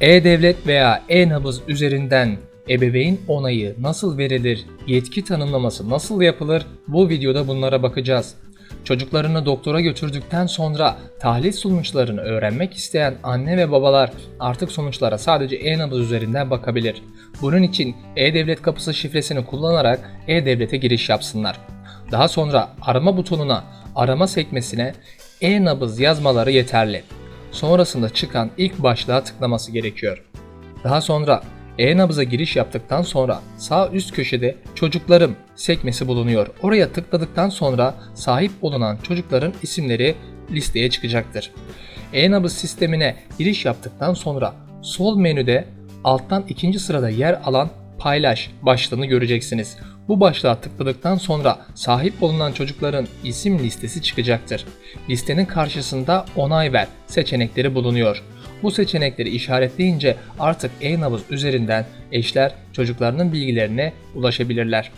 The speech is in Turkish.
E-Devlet veya E-Nabız üzerinden ebeveyn onayı nasıl verilir, yetki tanımlaması nasıl yapılır bu videoda bunlara bakacağız. Çocuklarını doktora götürdükten sonra tahlil sonuçlarını öğrenmek isteyen anne ve babalar artık sonuçlara sadece e-nabız üzerinden bakabilir. Bunun için e-devlet kapısı şifresini kullanarak e-devlete giriş yapsınlar. Daha sonra arama butonuna, arama sekmesine e-nabız yazmaları yeterli. Sonrasında çıkan ilk başlığa tıklaması gerekiyor. Daha sonra e-nabıza giriş yaptıktan sonra sağ üst köşede çocuklarım sekmesi bulunuyor. Oraya tıkladıktan sonra sahip olunan çocukların isimleri listeye çıkacaktır. E-nabız sistemine giriş yaptıktan sonra sol menüde alttan ikinci sırada yer alan paylaş başlığını göreceksiniz. Bu başlığa tıkladıktan sonra sahip olunan çocukların isim listesi çıkacaktır. Listenin karşısında onay ver seçenekleri bulunuyor. Bu seçenekleri işaretleyince artık e-nabız üzerinden eşler çocuklarının bilgilerine ulaşabilirler.